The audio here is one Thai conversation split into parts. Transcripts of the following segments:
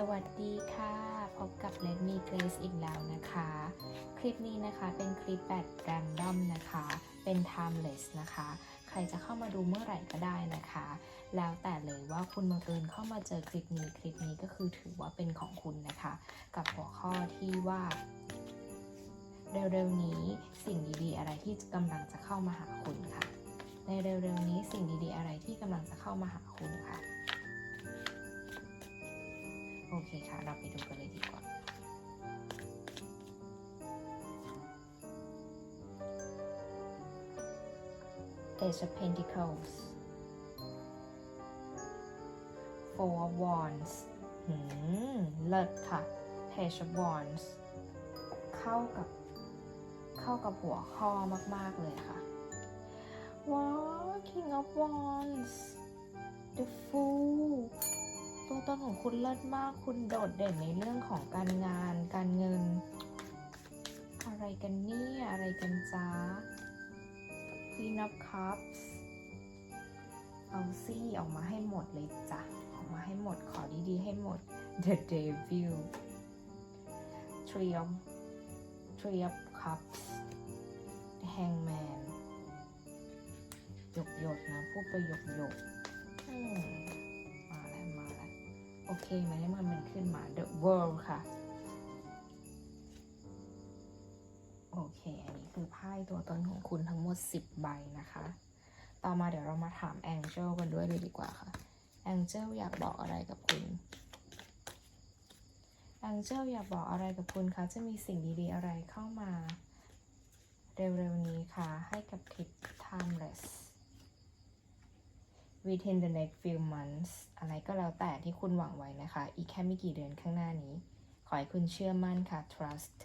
สวัสดีค่ะ พบกับ Let Me Grace อีกแล้วนะคะ คลิปนี้นะคะเป็นคลิปแบบ random นะคะ เป็น timeless นะคะ ใครจะเข้ามาดูเมื่อไหร่ก็ได้นะคะ แล้วแต่เลยว่าคุณบังเอิญเข้ามาเจอคลิปนี้คลิปนี้ก็คือถือว่าเป็นของคุณนะคะ กับหัวข้อที่ว่า เร็วๆนี้สิ่งดีๆ อะไรที่กำลังจะเข้ามาหาคุณค่ะ ในเร็วๆนี้สิ่งดีๆ อะไรที่กำลังจะเข้ามาหาคุณค่ะ โอเคค่ะ เราไปดูกันเลยดีกว่าเอ g e of Pentacles Four of Wands หืม เลิศค่ะ Page of Wands เข้ากับ เข้ากับหัวข้อมาก ๆ เลยค่ะ ว้า King of Wands The Fool ตัวตนของคุณเลิศมาก คุณโดดเด่นในเรื่องของการงาน การเงิน อะไรกันเนี่ยอะไรกันจ้า Queen of Cups เอาซี่ออกมาให้หมดเลยจ้ะ ออกมาให้หมด ขอดีๆ ให้หมด The Devil Three of Three of Cups The Hangman หยกหยกๆนะ พูดไปหยกหยกๆอืม โอเคไหมเมื่อมันขึ้นมา The World ค่ะ โอเค อันนี้คือไพ่ตัวตนของคุณทั้งหมด 10 ใบนะคะ ต่อมาเดี๋ยวเรามาถาม Angel กันด้วยเลยดีกว่าค่ะ Angel อยากบอกอะไรกับคุณ Angel อยากบอกอะไรกับคุณคะ จะมีสิ่งดีๆอะไรเข้ามา เร็วๆนี้ค่ะ ให้กับคลิป Timeless within the next few months อะไรก็แล้วแต่ที่คุณหวังไว้นะคะ อีกแค่ไม่กี่เดือนข้างหน้านี้ ขอให้คุณเชื่อมั่นค่ะ trust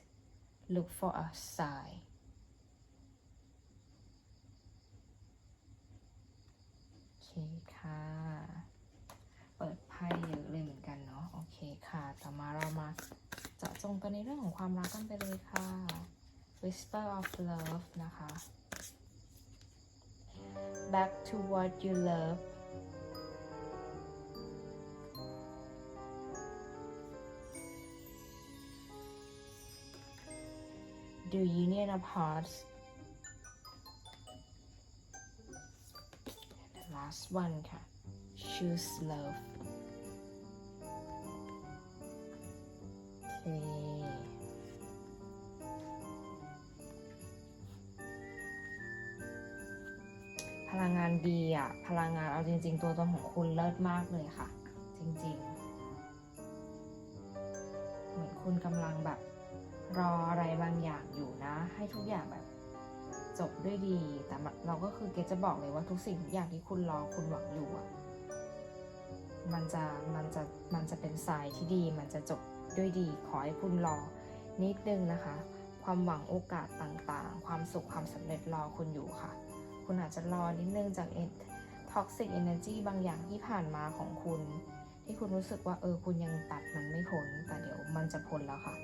look for a sign โอเคค่ะ เปิดไพ่เยอะเลยเหมือนกันเนาะ โอเคค่ะ ต่อมาเรามาเจาะจงกันในเรื่องของความรักกันไปเลยค่ะ whisper of love นะคะ back to what you love the union of hearts and the last one ค่ะ choose love โอเคพลังงานดีอะพลังงานเอาจริง ๆ ตัวตนของคุณเลิศมากเลยค่ะ จริง ๆ เหมือนคุณกำลังแบบ รออะไรบางอย่างอยู่นะ ให้ทุกอย่างแบบจบด้วยดี แต่เราก็คือเกจะบอกเลยว่าทุกสิ่งทุกอย่างที่คุณรอคุณหวังอยู่อะมันจะมันจะมันจะเป็นสายที่ดี มันจะจบด้วยดี ขอให้คุณรอนิดนึงนะคะ ความหวังโอกาสต่างๆ ความสุขความสำเร็จรอคุณอยู่ค่ะ คุณอาจจะรอนิดนึงจากเอท็อกซิกเอเนอร์จีบางอย่างที่ผ่านมาของคุณ ที่คุณรู้สึกว่าเออคุณยังตัดมันไม่พ้นแต่เดี๋ยวมันจะพ้นแล้วค่ะ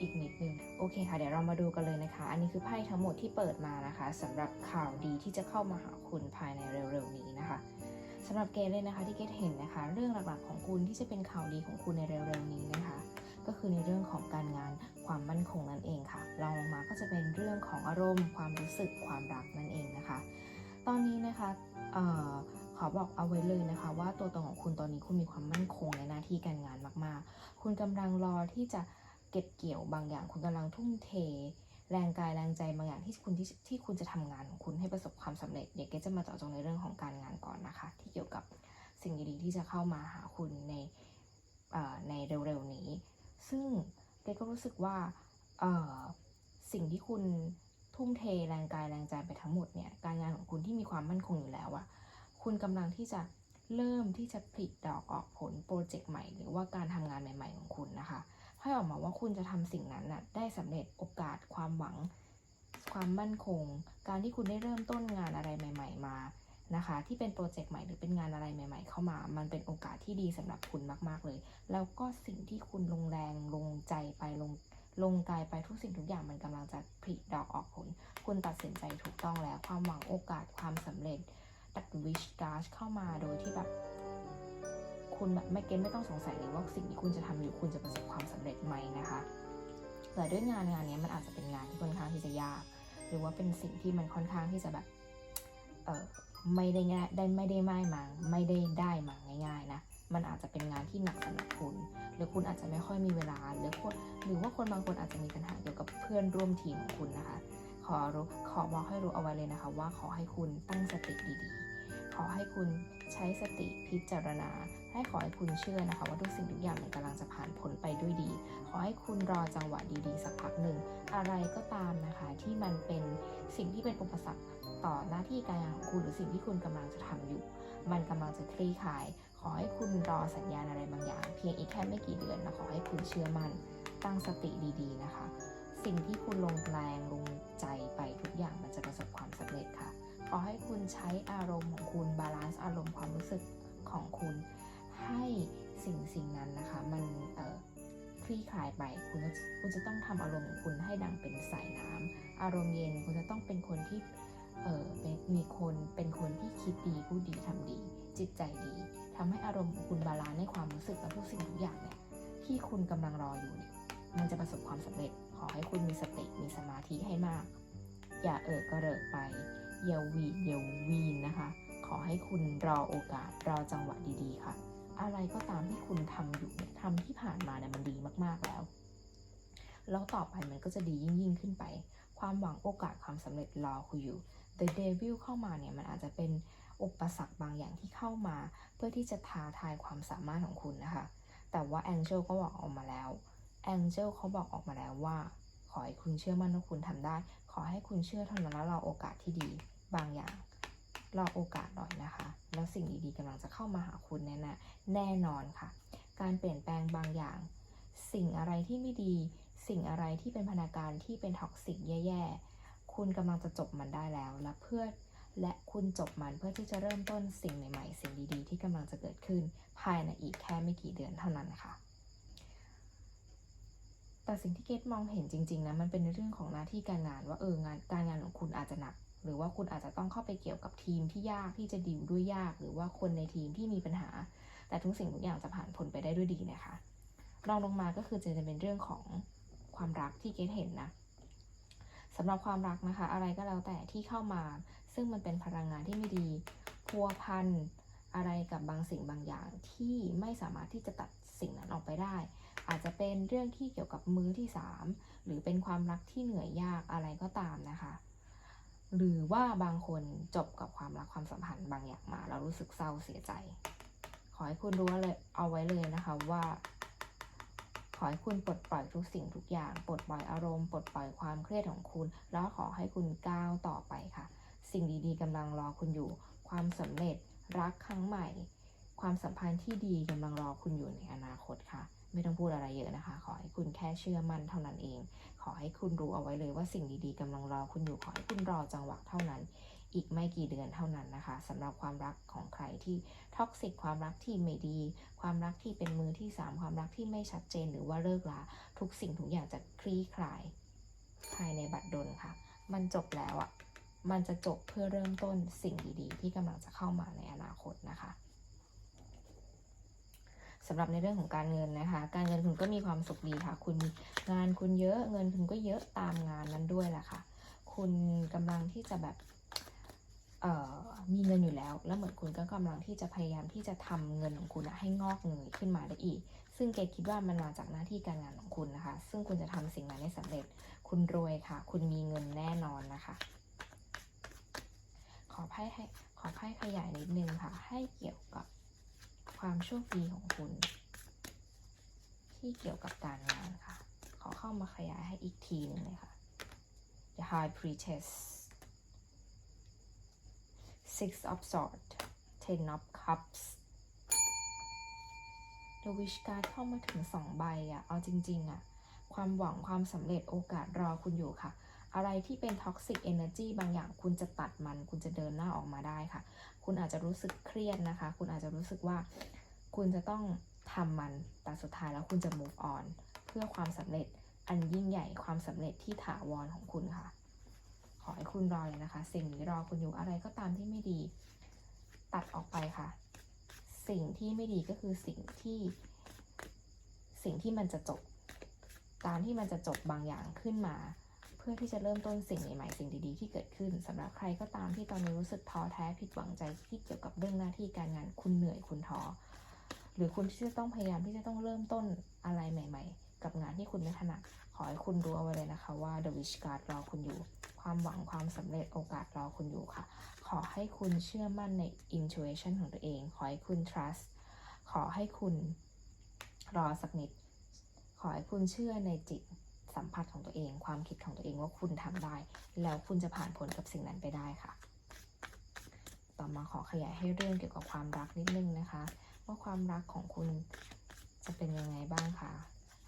อีกนิดนึงโอเคค่ะ เดี๋ยวเรามาดูกันเลยนะคะ อันนี้คือไพ่ทั้งหมดที่เปิดมานะคะสำหรับข่าวดีที่จะเข้ามาหาคุณภายในเร็วๆนี้นะคะสำหรับเกรดเลยนะคะที่เกรดเห็นนะคะ เรื่องหลักๆของคุณที่จะเป็นข่าวดีของคุณในเร็วๆนี้นะคะ ก็คือในเรื่องของการงานความมั่นคงนั่นเองค่ะรองลงมาก็จะเป็นเรื่องของอารมณ์ ความรู้สึกความรักนั่นเองนะคะ ตอนนี้นะคะออขอบอกเอาไว้เลยนะคะ ว่าตัวตนของคุณตอนนี้คุณมีความมั่นคงในหน้าที่การงานมากๆ คุณกำลังรอที่จะ เก็บเกี่ยวบางอย่างคุณกำลังทุ่มเท แรงกายแรงใจบางอย่างที่คุณที่ที่คุณจะทำงานของคุณให้ประสบความสำเร็จ เดี๋ยวเกจะมาเจาะจงในเรื่องของการงานก่อนนะคะ ที่เกี่ยวกับสิ่งดีๆที่จะเข้ามาหาคุณในในเร็วๆนี้ ซึ่งเกก็รู้สึกว่าสิ่งที่คุณทุ่มเทแรงกายแรงใจไปทั้งหมดเนี่ยการงานของคุณที่มีความมั่นคงอยู่แล้วอะคุณกำลังที่จะเริ่มที่จะผลิดอกออกผลโปรเจกต์ใหม่ หรือว่าการทำงานใหม่ ๆ ของคุณนะคะ ให้ออกมาว่าคุณจะทำสิ่งนั้นน่ะได้สำเร็จโอกาสความหวัง ความมั่นคง การที่คุณได้เริ่มต้นงานอะไรใหม่ ๆ มานะคะ ที่เป็นโปรเจกต์ใหม่หรือเป็นงานอะไรใหม่ ๆ เข้ามา มันเป็นโอกาสที่ดีสำหรับคุณมาก ๆเลย แล้วก็สิ่งที่คุณลงแรงลงใจไปลงลงกายไปทุกสิ่งทุกอย่างมันกำลังจะผลิดอกออกผล คุณตัดสินใจถูกต้องแล้ว ความหวังโอกาสความสำเร็จตัดวิชการ์เข้ามาโดยที่แบบ คุณแบบไม่เก็ตไม่ต้องสงสัยเลยว่าสิ่งที่คุณจะทำอยู่คุณจะประสบความสำเร็จไหมนะคะแต่ด้วยงานงานนี้มันอาจจะเป็นงานที่ค่อนข้างที่จะยาก หรือว่าเป็นสิ่งที่มันค่อนข้างที่จะแบบเออไม่ได้ง่ายได้ไม่ได้ไม่มาไม่ได้ได้มาง่ายๆนะมันอาจจะเป็นงานที่หนักสำหรับคุณ หรือคุณอาจจะไม่ค่อยมีเวลา หรือคนหรือว่าคนบางคนอาจจะมีปัญหาเกี่ยวกับเพื่อนร่วมทีมของคุณนะคะ ขอรู้ขอบอกให้รู้เอาไว้เลยนะคะ ว่าขอให้คุณตั้งสติดีๆ ขอให้คุณใช้สติพิจารณา ให้ขอให้คุณเชื่อนะคะ ว่าทุกสิ่งทุกอย่างมันกำลังจะผ่านพ้นไปด้วยดี ขอให้คุณรอจังหวะดีๆ สักพักหนึ่ง อะไรก็ตามนะคะที่มันเป็นสิ่งที่เป็นอุปสรรคต่อหน้าที่การงานของคุณหรือสิ่งที่คุณกำลังจะทำอยู่ มันกำลังจะคลี่คลาย ขอให้คุณรอสัญญาณอะไรบางอย่าง เพียงอีกแค่ไม่กี่เดือนนะขอให้คุณเชื่อมั่นตั้งสติดีๆนะคะ สิ่งที่คุณลงแรงลงใจไปทุกอย่างมันจะประสบความสำเร็จค่ะ ขอให้คุณใช้อารมณ์ของคุณบาลานซ์อารมณ์ความรู้สึกของคุณ ให้สิ่งสิ่งนั้นนะคะมันคลี่คลายไปคุณคุณจะต้องทำอารมณ์ของคุณให้ดังเป็นสายน้ำอารมณ์เย็นคุณจะต้องเป็นคนที่เออมีคนเป็นคนที่คิดดีพูดดีทำดี จิตใจดีทำให้อารมณ์ของคุณบาลานซ์ในความรู้สึกและทุกสิ่งทุกอย่างเนี่ยที่คุณกำลังรออยู่เนี่ยมันจะประสบความสำเร็จ ขอให้คุณมีสติมีสมาธิให้มาก อย่าเอิกกระเริกไปอย่าวีอย่าวีนนะคะ ขอให้คุณรอโอกาสรอจังหวะดีๆค่ะ อะไรก็ตามที่คุณทำอยู่เนี่ยทำที่ผ่านมาเนี่ยมันดีมากๆแล้ว แล้วต่อไปมันก็จะดียิ่งยิ่งๆขึ้นไป ความหวังโอกาสความสำเร็จรอคุณอยู่ The Devil เข้ามาเนี่ยมันอาจจะเป็นอุปสรรคบางอย่างที่เข้ามา เพื่อที่จะท้าทายความสามารถของคุณนะคะ แต่ว่า Angel ก็บอกออกมาแล้ว Angel เขาบอกออกมาแล้วว่า ขอให้คุณเชื่อมั่นว่าคุณทำได้ ขอให้คุณเชื่อเท่านั้นแล้วรอโอกาสที่ดีบางอย่าง รอโอกาสหน่อยนะคะ แล้วสิ่งดีๆกำลังจะเข้ามาหาคุณแน่นแน่นอนค่ะ การเปลี่ยนแปลงบางอย่าง สิ่งอะไรที่ไม่ดี สิ่งอะไรที่เป็นพนักงานที่เป็นท็อกซิกแย่ๆ คุณกำลังจะจบมันได้แล้ว และเพื่อและคุณจบมันเพื่อที่จะเริ่มต้นสิ่งใหม่ๆ สิ่งดีๆ ที่กำลังจะเกิดขึ้น ภายในอีกแค่ไม่กี่เดือนเท่านั้นค่ะแต่สิ่งที่เกตมองเห็นจริงๆนะมันเป็นในเรื่องของหน้าที่การงานว่าเอองานการงานของคุณอาจจะหนัก หรือว่าคุณอาจจะต้องเข้าไปเกี่ยวกับทีมที่ยากที่จะดิวด้วยยาก หรือว่าคนในทีมที่มีปัญหา แต่ทุกสิ่งทุกอย่างจะผ่านพ้นไปได้ด้วยดีนะคะรองลงมาก็คือจะเป็นเรื่องของความรักที่เกตเห็นนะสำหรับความรักนะคะ อะไรก็แล้วแต่ที่เข้ามา ซึ่งมันเป็นพลังงานที่ไม่ดีพัวพันอะไรกับบางสิ่งบางอย่างที่ไม่สามารถที่จะตัดสิ่งนั้นออกไปได้ อาจจะเป็นเรื่องที่เกี่ยวกับมือที่สามหรือเป็นความรักที่เหนื่อยยากอะไรก็ตามนะคะ หรือว่าบางคนจบกับความรักความสัมพันธ์บางอย่างมาแล้วรู้สึกเศร้าเสียใจ ขอให้คุณรู้เลยเอาไว้เลยนะคะว่า ขอให้คุณปลดปล่อยทุกสิ่งทุกอย่าง ปลดปล่อยอารมณ์ ปลดปล่อยความเครียดของคุณ แล้วขอให้คุณก้าวต่อไปค่ะ สิ่งดีๆกำลังรอคุณอยู่ ความสำเร็จรักครั้งใหม่ ความสัมพันธ์ที่ดีกำลังรอคุณอยู่ในอนาคตค่ะ ไม่ต้องพูดอะไรเยอะนะคะ ขอให้คุณแค่เชื่อมั่นเท่านั้นเอง ขอให้คุณรู้เอาไว้เลยว่าสิ่งดีๆกำลังรอคุณอยู่ขอให้คุณรอจังหวะเท่านั้น อีกไม่กี่เดือนเท่านั้นนะคะสำหรับความรักของใครที่ท็อกซิกความรักที่ไม่ดี ความรักที่เป็นมือที่สามความรักที่ไม่ชัดเจนหรือว่าเลิกลาทุกสิ่งทุกอย่างจะคลี่คลาย ภายในบัดดลค่ะ มันจบแล้วอะ่ะมันจะจบเพื่อเริ่มต้นสิ่งดีๆ ที่กำลังจะเข้ามาในอนาคตนะคะ สำหรับในเรื่องของการเงินนะคะ การเงินคุณก็มีความสุขดีค่ะ คุณมีงานคุณเยอะเงินคุณก็เยอะตามงานนั้นด้วยแหละค่ะ คุณกำลังที่จะแบบเอ่อมีเงินอยู่แล้ว แล้วเหมือนคุณก็กำลังที่จะพยายามที่จะทำเงินของคุณให้งอกเงยขึ้นมาได้อีก ซึ่งเกดคิดว่ามันมาจากหน้าที่การงานของคุณนะคะ ซึ่งคุณจะทำสิ่งนั้นให้สำเร็จ คุณรวยค่ะ คุณมีเงินแน่นอนนะคะ ขอไพ่ให้ขอไพ่ขยายนิดนึงค่ะ ให้เกี่ยวกับ ความโชคดีของคุณ ที่เกี่ยวกับการงานค่ะ ขอเข้ามาขยายให้อีกทีหนึ่งเลยค่ะ The High Priestess Six of Swords Ten of Cups The Wish Card เข้ามาถึงสองใบอะเอาจริง ๆอะความหวังความสำเร็จโอกาสรอคุณอยู่ค่ะ อะไรที่เป็น Toxic Energy บางอย่างคุณจะตัดมัน คุณจะเดินหน้าออกมาได้ค่ะ คุณอาจจะรู้สึกเครียดนะคะ คุณอาจจะรู้สึกว่าคุณจะต้องทำมัน แต่สุดท้ายแล้วคุณจะ move on เพื่อความสำเร็จอันยิ่งใหญ่ความสำเร็จที่ถาวรของคุณค่ะ ขอให้คุณรอเลยนะคะ สิ่งนี้รอคุณอยู่อะไรก็ตามที่ไม่ดี ตัดออกไปค่ะ สิ่งที่ไม่ดีก็คือสิ่งที่สิ่งที่มันจะจบ การที่มันจะจบบางอย่างขึ้นมา พื่อที่จะเริ่มต้นสิ่งใหม่ๆสิ่งดีๆ ที่เกิดขึ้นสำหรับใครก็ตามที่ตอนนี้รู้สึกท้อแท้ผิดหวังใจที่เกี่ยวกับเรื่องหน้าที่การงานคุณเหนื่อยคุณท้อหรือคุณที่จะต้องพยายามที่จะต้องเริ่มต้นอะไรใหม่ ๆ กับงานที่คุณไม่ถนัดขอให้คุณรู้เอาไว้เลยนะคะว่า The Wish Card รอคุณอยู่ ความหวังความสำเร็จโอกาสรอคุณอยู่ค่ะ ขอให้คุณเชื่อมั่นใน intuition ของตัวเอง ขอให้คุณ trust ขอให้คุณรอสักนิด ขอให้คุณเชื่อในจิต สัมผัสของตัวเอง ความคิดของตัวเองว่าคุณทำได้ แล้วคุณจะผ่านพ้นกับสิ่งนั้นไปได้ค่ะ ต่อมาขอขยายให้เรื่องเกี่ยวกับความรักนิดนึงนะคะ ว่าความรักของคุณจะเป็นยังไงบ้างคะ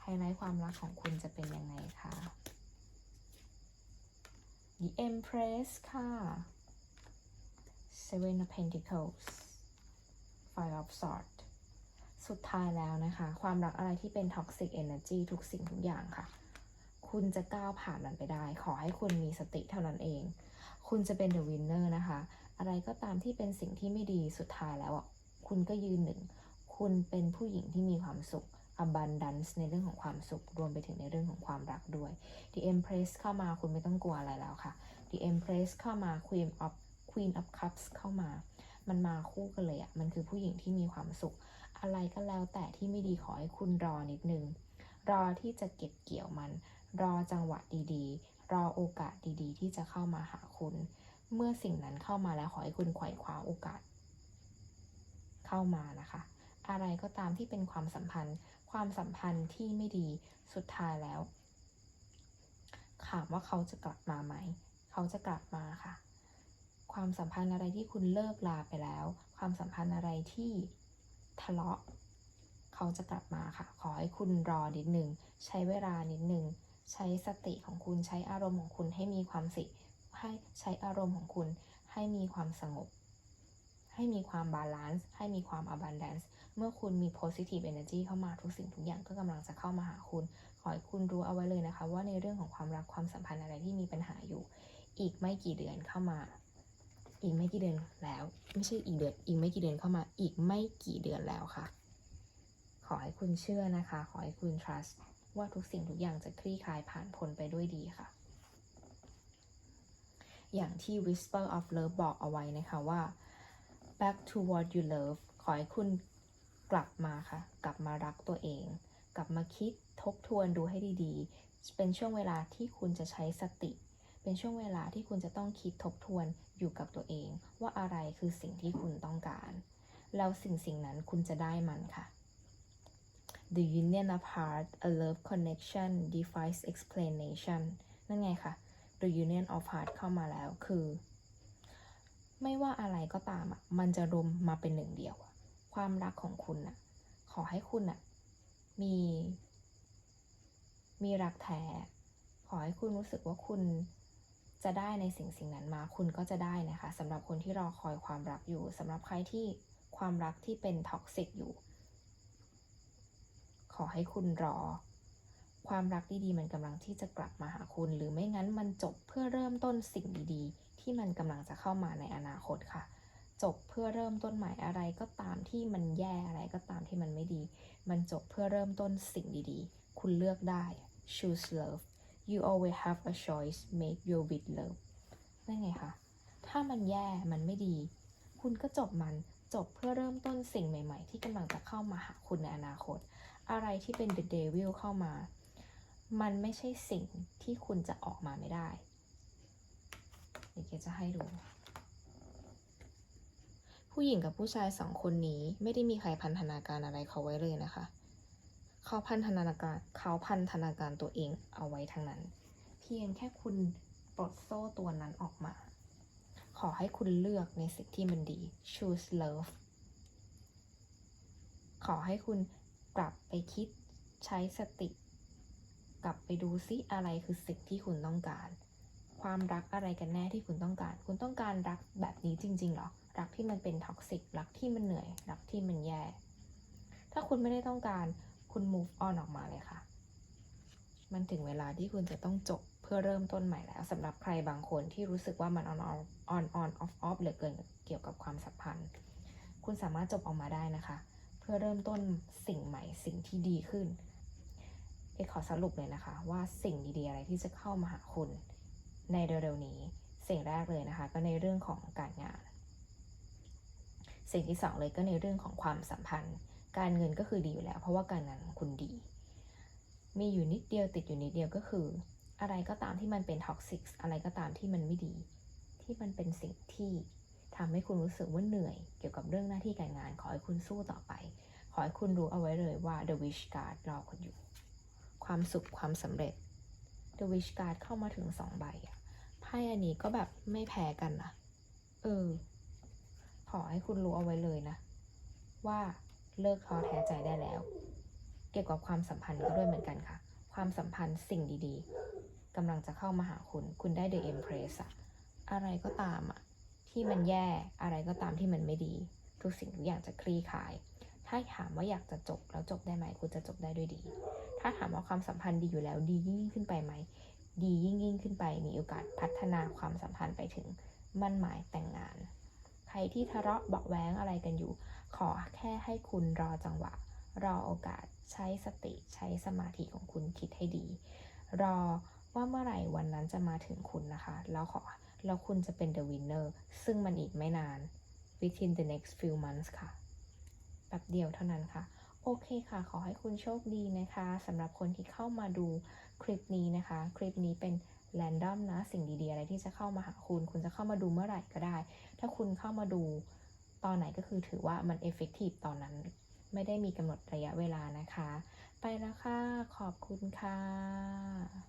ไฮไลท์ความรักของคุณจะเป็นยังไงคะ The Empress ค่ะ Seven of Pentacles Five of Swords สุดท้ายแล้วนะคะ ความรักอะไรที่เป็น Toxic Energy ทุกสิ่งทุกอย่างค่ะ คุณจะก้าวผ่านมันไปได้ ขอให้คุณมีสติเท่านั้นเอง คุณจะเป็น The Winner นะคะ อะไรก็ตามที่เป็นสิ่งที่ไม่ดีสุดท้ายแล้วอะคุณก็ยืนหนึ่ง คุณเป็นผู้หญิงที่มีความสุข abundance ในเรื่องของความสุข รวมไปถึงในเรื่องของความรักด้วย The Empress เข้ามาคุณไม่ต้องกลัวอะไรแล้วค่ะ The Empress เข้ามา Queen of Queen of Cups เข้ามา มันมาคู่กันเลยอะ่ะ มันคือผู้หญิงที่มีความสุข อะไรก็แล้วแต่ที่ไม่ดีขอให้คุณรอนิดนึง รอที่จะเก็บเกี่ยวมัน รอจังหวะดีๆ รอโอกาสดีๆ ที่จะเข้ามาหาคุณ เมื่อสิ่งนั้นเข้ามาแล้วขอให้คุณไขว่คว้าโอกาส เข้ามานะคะ อะไรก็ตามที่เป็นความสัมพันธ์ ความสัมพันธ์ที่ไม่ดีสุดท้ายแล้วถามว่าเขาจะกลับมาไหม เขาจะกลับมาค่ะ ความสัมพันธ์อะไรที่คุณเลิกลาไปแล้ว ความสัมพันธ์อะไรที่ทะเลาะ เขาจะกลับมาค่ะ ขอให้คุณรอนิดหนึ่ง ใช้เวลานิดหนึ่ง ใช้สติของคุณใช้อารมณ์ของคุณให้มีความสิให้ใช้อารมณ์ของคุณให้มีความสงบ ให้มีความบาลานซ์ให้มีความ abundance เมื่อคุณมี positive energy เข้ามาทุกสิ่งทุกอย่างก็กำลังจะเข้ามาหาคุณ ขอให้คุณรู้เอาไว้เลยนะคะ ว่าในเรื่องของความรักความสัมพันธ์อะไรที่มีปัญหาอยู่ อีกไม่กี่เดือนเข้ามา อีกไม่กี่เดือนแล้ว ไม่ใช่อีกเดือน อีกไม่กี่เดือนเข้ามา อีกไม่กี่เดือนแล้วค่ะ ขอให้คุณเชื่อนะคะ ขอให้คุณ trust ว่าทุกสิ่งทุกอย่างจะคลี่คลายผ่านพ้นไปด้วยดีค่ะ อย่างที่ Whisper of Love บอกเอาไว้นะคะว่า back to what you love ขอให้คุณกลับมาค่ะ กลับมารักตัวเอง กลับมาคิดทบทวนดูให้ดีๆ เป็นช่วงเวลาที่คุณจะใช้สติ เป็นช่วงเวลาที่คุณจะต้องคิดทบทวนอยู่กับตัวเอง ว่าอะไรคือสิ่งที่คุณต้องการ แล้วสิ่งสิ่งนั้นคุณจะได้มันค่ะ The union of heart a love connection defies explanation นั่นไงค่ะ The union of heart เข้ามาแล้วคือ ไม่ว่าอะไรก็ตามอะมันจะรวมมาเป็นหนึ่งเดียว ความรักของคุณน่ะ ขอให้คุณน่ะ มี มีรักแท้ ขอให้คุณรู้สึกว่าคุณจะได้ในสิ่งสิ่งนั้นมาคุณก็จะได้นะคะสำหรับคนที่รอคอยความรักอยู่สำหรับใครที่ความรักที่เป็นท็อกซิกอยู่ อให้คุณรอ ความรักดีๆ มันกำลังที่จะกลับมาหาคุณ หรือไม่งั้นมันจบเพื่อเริ่มต้นสิ่งดีๆ ที่มันกำลังจะเข้ามาในอนาคตค่ะ จบเพื่อเริ่มต้นใหม่อะไรก็ตามที่มันแย่อะไรก็ตามที่มันไม่ดี มันจบเพื่อเริ่มต้นสิ่งดีๆ คุณเลือกได้ choose love you always have a choice make your with love นั่นไงคะ ถ้ามันแย่ มันไม่ดี คุณก็จบมัน จบเพื่อเริ่มต้นสิ่งใหม่ ๆ ที่กำลังจะเข้ามาหาคุณในอนาคต อะไรที่เป็น the devil เข้ามา มันไม่ใช่สิ่งที่คุณจะออกมาไม่ได้เดี๋ยวเกจะให้ดู ผู้หญิงกับผู้ชายสองคนนี้ไม่ได้มีใครพันธนาการอะไรเขาไว้เลยนะคะ เขาพันธนาการเขาพันธนาการตัวเองเอาไว้ทั้งนั้น เพียงแค่คุณปลดโซ่ตัวนั้นออกมา ขอให้คุณเลือกในสิ่งที่มันดี choose love ขอให้คุณ กลับไปคิดใช้สติ กลับไปดูซิอะไรคือสิ่งที่คุณต้องการ ความรักอะไรกันแน่ที่คุณต้องการ คุณต้องการรักแบบนี้จริงๆหรอ รักที่มันเป็นท็อกซิก รักที่มันเหนื่อย รักที่มันแย่ ถ้าคุณไม่ได้ต้องการ คุณ move on ออกมาเลยค่ะ มันถึงเวลาที่คุณจะต้องจบเพื่อเริ่มต้นใหม่แล้วสำหรับใครบางคนที่รู้สึกว่ามัน on on on on off off เหลือเกินเกี่ยวกับความสัมพันธ์ คุณสามารถจบออกมาได้นะคะ พื่อเริ่มต้นสิ่งใหม่สิ่งที่ดีขึ้น เอขอสรุปเลยนะคะ ว่าสิ่งดีๆอะไรที่จะเข้ามาหาคุณในเร็วๆนี้ สิ่งแรกเลยนะคะ ก็ในเรื่องของการงาน สิ่งที่สองเลยก็ในเรื่องของความสัมพันธ์ การเงินก็คือดีอยู่แล้ว เพราะว่าการงานของคุณดี มีอยู่นิดเดียวติดอยู่นิดเดียวก็คือ อะไรก็ตามที่มันเป็นท็อกซิกอะไรก็ตามที่มันไม่ดี ที่มันเป็นสิ่งที่ ทำให้คุณรู้สึกว่าเหนื่อย เกี่ยวกับเรื่องหน้าที่การงาน ขอให้คุณสู้ต่อไป ขอให้คุณรู้เอาไว้เลยว่า The Wish Card รอคุณอยู่ ความสุขความสำเร็จ The Wish Card เข้ามาถึงสองใบอะไพ่อันนี้ก็แบบไม่แพ้กันนะเออ ขอให้คุณรู้เอาไว้เลยนะ ว่าเลิกท้อแท้ใจได้แล้ว เกี่ยวกับความสัมพันธ์ก็ด้วยเหมือนกันค่ะ ความสัมพันธ์สิ่งดีๆกำลังจะเข้ามาหาคุณ คุณได้ The Empress อะอะไรก็ตามอะ ที่มันแย่อะไรก็ตามที่มันไม่ดี ทุกสิ่งทุกอย่างจะคลี่คลาย ถ้าถามว่าอยากจะจบแล้วจบได้ไหมคุณจะจบได้ด้วยดี ถ้าถามว่าความสัมพันธ์ดีอยู่แล้วดียิ่งขึ้นไปไหม ดียิ่งยิ่งขึ้นไป มีโอกาสพัฒนาความสัมพันธ์ไปถึงมั่นหมายแต่งงาน ใครที่ทะเลาะเบาะแว้งอะไรกันอยู่ ขอแค่ให้คุณรอจังหวะ รอโอกาสใช้สติใช้สมาธิของคุณคิดให้ดี รอว่าเมื่อไหร่วันนั้นจะมาถึงคุณนะคะ แล้วขอ แล้วคุณจะเป็น the winner ซึ่งมันอีกไม่นาน within the next few months ค่ะแป๊บเดียวเท่านั้นค่ะ โอเคค่ะ ขอให้คุณโชคดีนะคะสำหรับคนที่เข้ามาดูคลิปนี้นะคะ คลิปนี้เป็นแรนดอมนะ สิ่งดีๆ อะไรที่จะเข้ามาหาคุณ คุณจะเข้ามาดูเมื่อไหร่ก็ได้ ถ้าคุณเข้ามาดูตอนไหนก็คือถือว่ามันเอฟเฟกตีฟตอนนั้น ไม่ได้มีกำหนดระยะเวลานะคะ ไปแล้วค่ะ ขอบคุณค่ะ